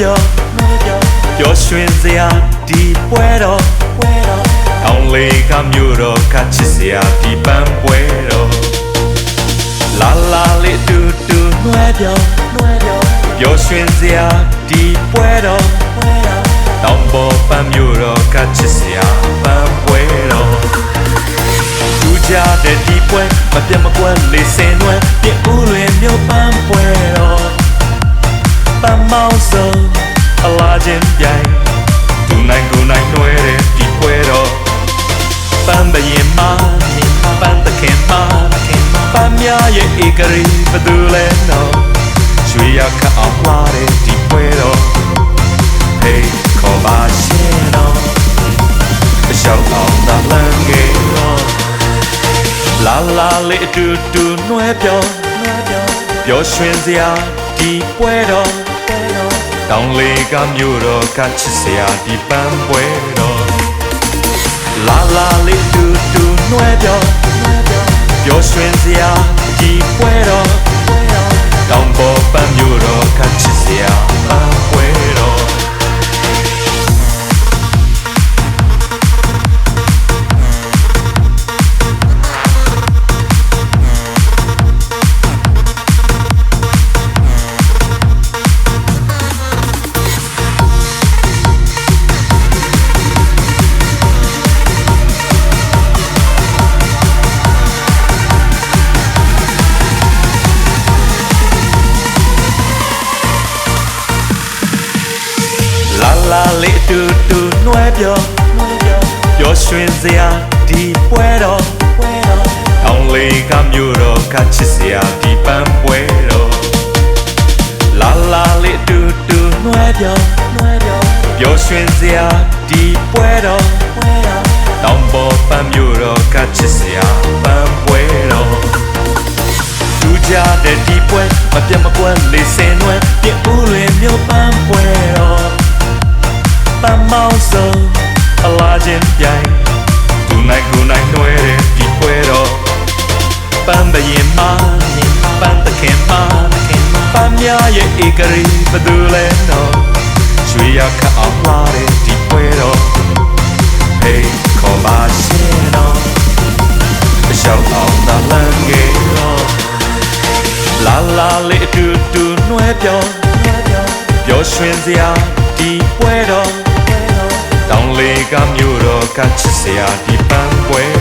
ပြောပျော်ရွှင်စရာဒီပွဲတော်အောင်လေးကမြို့တော်ကချစ်စရာဒီပန်းပွဲတော်လာလာလေးတူတူနှွဲပြောပျော်ရွှင်စရာဒီပွဲတော်တောင်ပေါ်ပန်းမြို့တော်ကချစ်စရာပန်းပွဲတော်လူကြတဲ့ဒီပွဲမပြတ်မကွက်လေးစင်နွယ်ပြဦးလွင်မြို့ပန်းပွဲတော်ပန်းမောင်းစုံ အလာချင်းပြိုင်သူနိုင်ကိုနိုင်နှွဲတဲ့ဒီပွဲတော်ပန်းပရင်မပန်းတခင်မပန်းများရဲ့ဧကရီဘသူလဲနော်ရွှေရခအောင်လာတဲ့ဒီပွဲတော် Hey ခေါ်ပါရှင်နော်ရှောက်အောင်သာလမ်းငယ်တော့လာလာလေးအတူတူနှွဲပြောပျော်ရွှင်စရာဒီပွဲတော် တောင်လေးကမြို့တော်ကချစ်စရာဒီပန်းပွဲတော်လာလာလေးအတူတူနှွဲပြောပျော်ရွှင်စရာဒီပွဲတော်တောင်ပေါ်ပန်းမြို့တော်က တူတူနှွဲပြောပျော်ရွှင်စရာဒီပွဲတော်တောင်လေးကမြို့တော်ကချစ်စရာဒီပန်းပွဲတော်လာလာလေးအတူတူနှွဲပြောပျော်ရွှင်စရာဒီပွဲတော်တောင်ပေါ်ပန်းမြို့တော်ကချစ်စရာပန်းပွဲတော်လူကြတဲ့ဒီပွဲမပြတ်မကွက်လေးစ ချင်းပြိုင်သူနိုင်ကိုနိုင်နှွဲတဲ့ဒီပွဲတော်ပန်းပရင်မပန်းတခင်မပန်းများရဲ့ဧကရီဘသူလဲနော်ရွှေရခအောင်လာတဲ့ဒီပွဲတော် Hey ခေါ်ပါရှင်နော်ရှောက်အောင်သာလမ်းငယ်တော့လာလာလေးအတူတူနှွဲပြောပျော်ရွှင်စရာဒီပွဲတော်တောင် လေးကမြို့တော်ကချစ်စရာဒီပန်းပွဲ